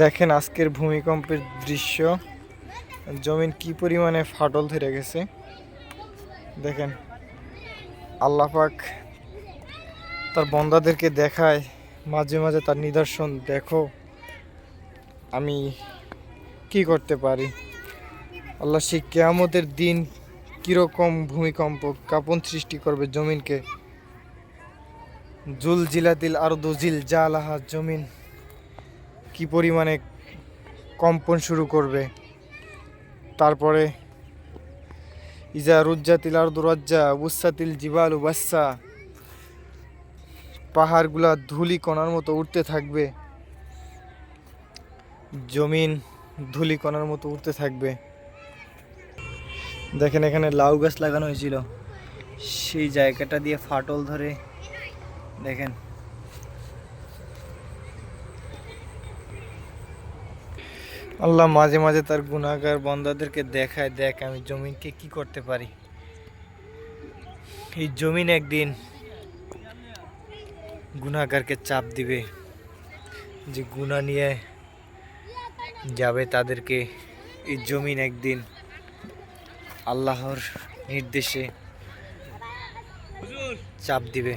দেখেন আজকের ভূমিকম্পের দৃশ্য। জমিন কি পরিমাণে ফাটল ধরে গেছে? দেখেন, আল্লাহ পাক তার বন্দাদেরকে দেখায়, মাঝে মাঝে তার নিদর্শন দেখো, আমি কি করতে পারি? আল্লাহ সেই কেয়ামতের দিন কীরকম ভূমিকম্প কাপন সৃষ্টি করবে জমিনকে? জুল জিলাতিল আর জিল জালাহা জমিন। কি পরিমাণে কম্পন শুরু করবে? তারপরে, ইজা আর দুরাজ্জা উসাতিল জিবাল বাচ্চা পাহাড়গুলা ধুলি কণার মতো উঠতে থাকবে। জমিন ধুলি কণার মতো উঠতে থাকবে। দেখেন এখানে লাউ গাছ লাগানো হয়েছিল। সেই জায়গাটা দিয়ে ফাটল ধরে দেখেন। আল্লাহ মাঝে মাঝে তার গুণাগার বন্দাদেরকে দেখায়, দেখ আমি জমিনকে কি করতে পারি। এই জমিন একদিন গুণাগারকে চাপ দিবে, যে গুণা নিয়ে যাবে তাদেরকে। এই জমিন একদিন আল্লাহর নির্দেশে চাপ দিবে।